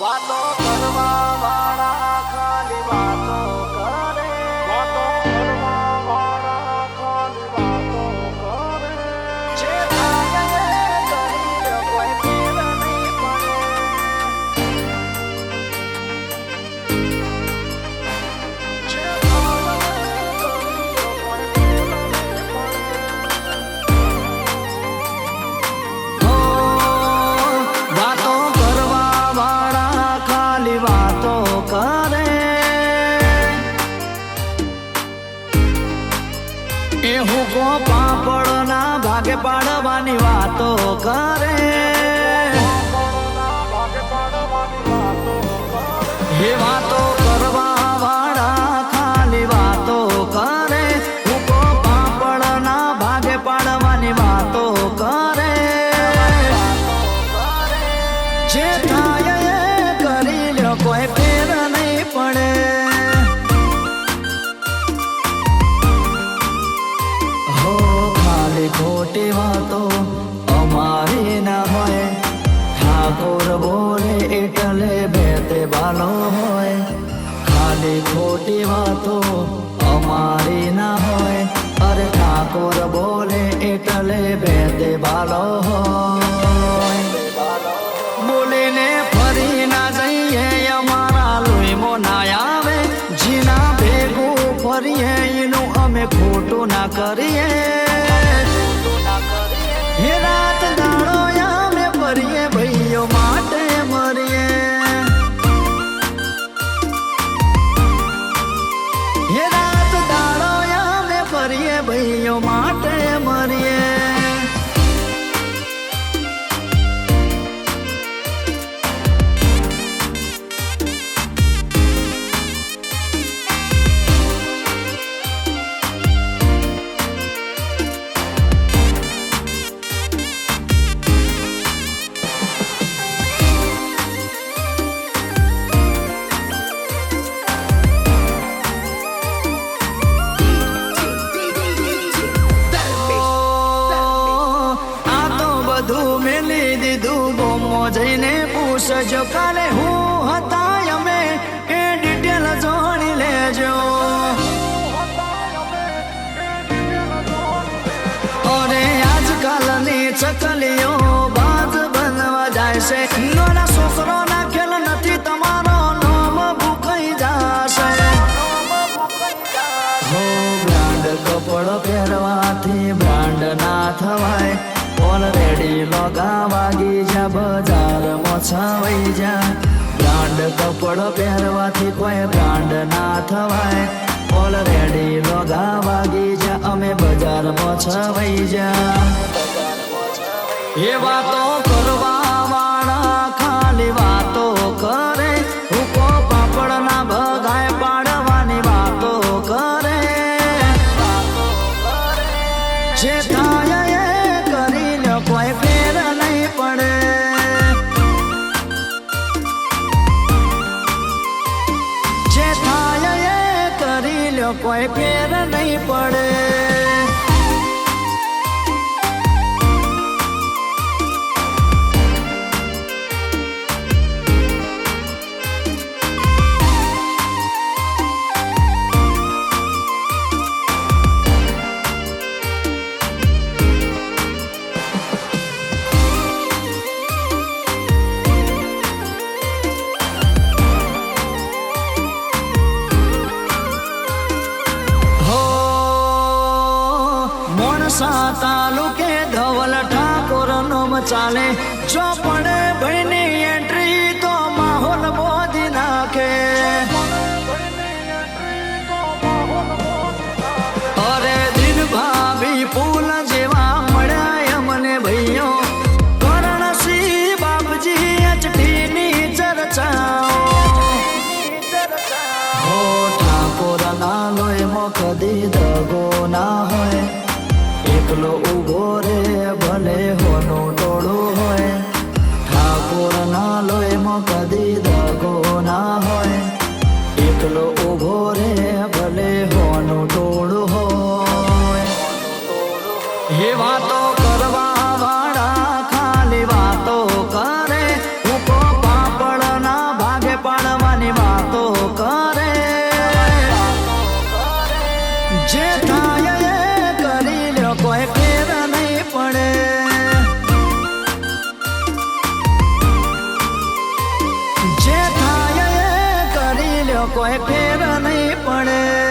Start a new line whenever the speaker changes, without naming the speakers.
વાતો કરવા
પાડવાની વાતો બેતે બાલો હોય. બોલીને ફરી ના જઈએ, અમારા લોહીમાં ના આવે. જીના ભેગું ફરીએ, એનું અમે ખોટું ના કરીએ. હે રાત દાડો અમે ભાઈઓ માટે મરીએ. હે રાત દાડો ફરીએ, ભાઈઓ માટે પૂછજો કાલે હું હતા અમે એ ડિટેલ જોડી લેજો. અરે આજકાલની ચકલીઓ બાજ બનવા જાય છે. નાના છોકરો ના ખેલ નથી, તમારો નામ ભૂખાઈ જશે. હો બ્રાન્ડ કપડ પહેરવાથી બ્રાન્ડ ના થવાય. ઓલરેડી લોગા વાગી જા બજારમાં છવાઈ જા બ્રાન્ડ કપડ પહેરવાથી કોઈ બ્રાન્ડ ના થવાય ઓલરેડી લોગા વાગી જા અમે બજારમાં છવાઈ જા એ વાતો કરવા વાળા ખાલી વાતો કરે હુકો પાપડના ભગાય પાડવાની વાતો કરે જે થાય લ્યો કોઈ ફેર નહીં પડે. મોણસા તાલુકે ધવલ ઠાકોર નો ચાલે. જો પડે ભાઈની એન્ટ્રી તો માહોલ બોધી નાખે. અરે દિન ભાભી ફૂલ જેવા મળ્યા અમને ભાઈઓ કરણસિંહ બાપજી અચટીની ચર્ચાઓ. ઠાકોર ના લોહીમાં કદી દગો કદી દગો ના હોય. એકલો ઊભો રે, ભલે હોનું ટોળું હોય. એ વાતો કરવા વાળા, ખાલી વાતો કરે. ભૂકો પાપડ ભાગે પાડવાની વાતો કરે. જે કોઈ ફેર નહીં પડે.